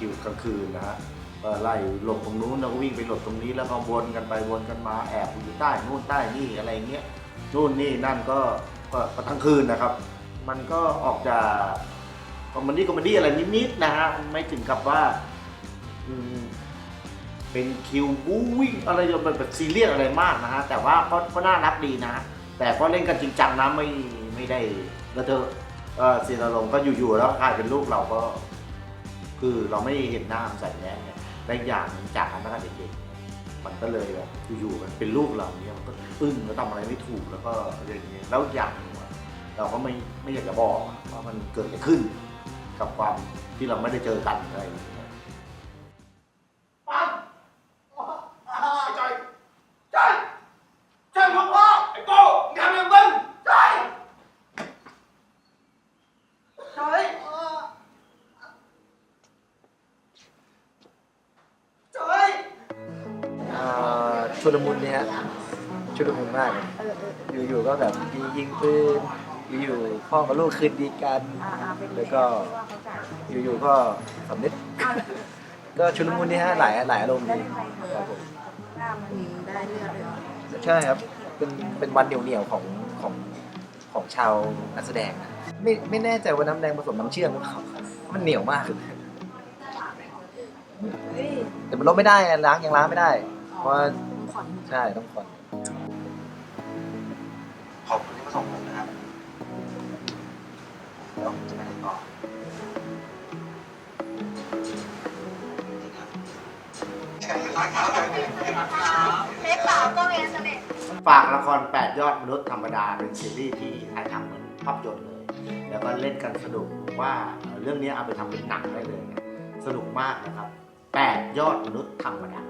คิวกลางคืนนะฮะไล่หลบตรงนู้นแล้วก็วิ่งไปหลบตรงนี้แล้วก็วนกันไปวนกันมาแอบอยู่ใต้นู่นใต้นี่อะไรเงี้ยนู่นนี่นั่นก็ก็ก็ทั้งคืนนะครับ มันก็ออกจากคอมเมดี้คอมเมดี้อะไรนิดๆนะฮะไม่ถึงกับว่าอืมเป็นคิวบู๊วิ่งอะไรแบบแบบซีเรียสอะไรมากนะฮะแต่ว่าก็ก็น่ารักดีนะแต่ก็เล่นกันจริงจังนะไม่ไม่ได้แล้วเธอเออซีนอารมณ์ก็อยู่ๆแล้วกลายเป็นลูกเราก็ คือเราไม่เห็นหน้ามันใส่แน่และอีกอย่างหนึ่งจากกันตั้งแต่เด็กๆมันก็เลยแบบอยู่ๆมันเป็นลูกเราเนี่ยมันก็อึ้งแล้วทำอะไรไม่ถูกแล้วก็อย่างเงี้ยแล้วอย่างหนึ่งเราก็ไม่ไม่อยากจะบอกว่ามันเกิดอะไรขึ้น กับความที่เราไม่ได้เจอกันอะไรอย่างเงี้ย ชุลมุนเนี่ยฮะชุลมุนมากเลยอยู่ๆก็แบบมียิงปืนอยู่ๆพ่อกับลูกคืนดีกันแล้วก็ อยู่ๆก็สำนึกก็ชุลมุนเนี่ยฮะหลายหลายอารมณ์ดีครับผมได้เลือดเลยเหรอใช่ครับเป็นเป็นวันเหนียวๆของของของชาวนักแสดงนะไม่ไม่แน่ใจว่าน้ำแดงผสมน้ำเชื่อมหรือเปล่ามันเหนียวมากเลยเฮ้ยแต่มันลบไม่ได้อะล้างยังล้างไม่ได้ เพราะว่า ต้องขอน ใช่ต้องคอนขอบคุณที่มาส่งผมนะครับแล้วจะไปไหนต่อเล็กเปล่าก็เรียนเสน่ห์ฝากละคร 8 ยอดมนุษย์ธรรมดาเป็นซีรีส์ที่ถ่ายทำเหมือนภาพยนตร์เลย แล้วก็เล่นกันสนุกว่าเอ่อเรื่องนี้เอาไปทำเป็นหนังได้เลยเนี่ยสนุกมากนะครับ 8 ยอดมนุษย์ธรรมดา